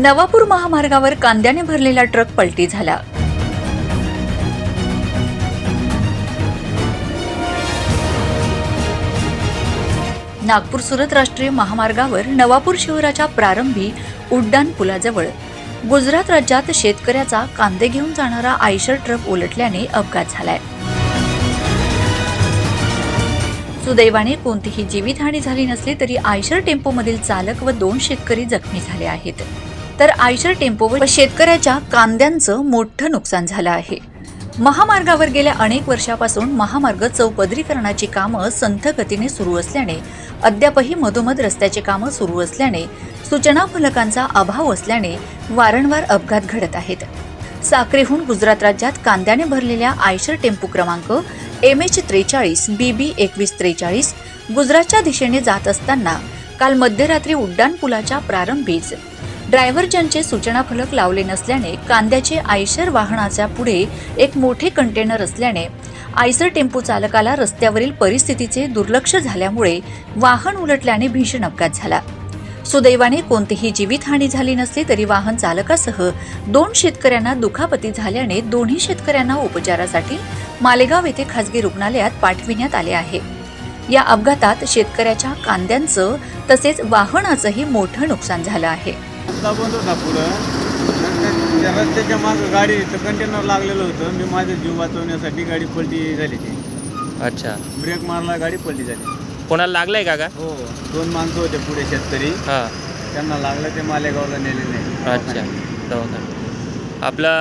नवापूर महामार्गावर कांद्याने भरलेला ट्रक पलटी झाला. नागपूर सुरत राष्ट्रीय महामार्गावर नवापूर शहराच्या प्रारंभी उड्डाण पुलाजवळ. गुजरात राज्यात शेतकऱ्याचा कांदे घेऊन जाणारा आयशर ट्रक उलटल्याने अपघात झालाय. सुदैवाने कोणतीही जीवितहानी झाली नसली तरी आयशर टेम्पोमधील चालक व दोन शेतकरी जखमी झाले आहेत. तर आयशर टेम्पो व शेतकऱ्याच्या कांद्यांचं मोठं नुकसान झालं आहे. महामार्गावर गेल्या अनेक वर्षापासून महामार्ग चौपदरीकरणाची कामं संथ गतीने सुरू असल्याने अद्यापही मधोमध रस्त्याची कामं सुरू असल्याने सूचना फलकांचा अभाव असल्याने वारंवार अपघात घडत आहेत. साक्रीहून गुजरात राज्यात कांद्याने भरलेल्या आयशर टेम्पो क्रमांक एम एच त्रेचाळीस बी बी एकवीस त्रेचाळीस गुजरातच्या दिशेने जात असताना काल मध्यरात्री उड्डाण पुलाच्या प्रारंभीच ड्रायव्हर ज्यांचे सूचना फलक लावले नसल्याने कांद्याचे आयशर वाहनाच्या पुढे एक मोठे कंटेनर असल्याने आयसर टेम्पो चालकाला रस्त्यावरील परिस्थितीचे दुर्लक्ष झाल्यामुळे वाहन उलटल्याने भीषण अपघात झाला. सुदैवाने कोणतीही जीवितहानी झाली नसली तरी वाहन चालकासह दोन शेतकऱ्यांना दुखापती झाल्याने दोन्ही शेतकऱ्यांना उपचारासाठी मालेगाव येथे खासगी रुग्णालयात पाठविण्यात आले आहे. या अपघातात शेतकऱ्याच्या कांद्यांचं तसेच वाहनाचंही मोठं नुकसान झालं आहे. रस्ता बंद होता पुढं रस्त्याच्या मागं गाडी कंटेनर लागलेलं होतं. मी माझा जीव वाचवण्यासाठी गाडी पलटी झाली ती. अच्छा. ब्रेक मारला गाडी पलटी झाली. कोणाला लागलंय का का हो दोन माणसं होते पुढे शेतकरी. हां. त्यांना लागलं ते मालेगावला नेले नाही. अच्छा. दवाखाना आपला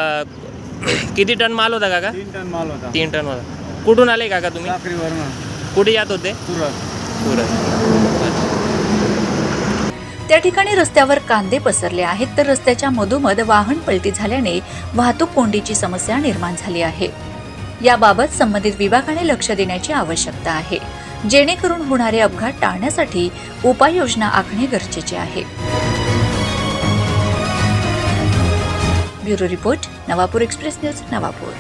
किती टन माल होता काका? तीन टन माल होता. तीन टन होता कुठून आले काका तुम्ही? साखरीवरनं. कुठे जात होते? सुरत. सुरत. त्या ठिकाणी रस्त्यावर कांदे पसरले आहेत तर रस्त्याच्या मधोमध वाहन पलटी झाल्याने वाहतूक कोंडीची समस्या निर्माण झाली आहे. याबाबत संबंधित विभागाने लक्ष देण्याची आवश्यकता आहे जेणेकरून होणारे अपघात टाळण्यासाठी उपाययोजना आखणे गरजेचे आहे. Bureau report Navapur express news Navapur.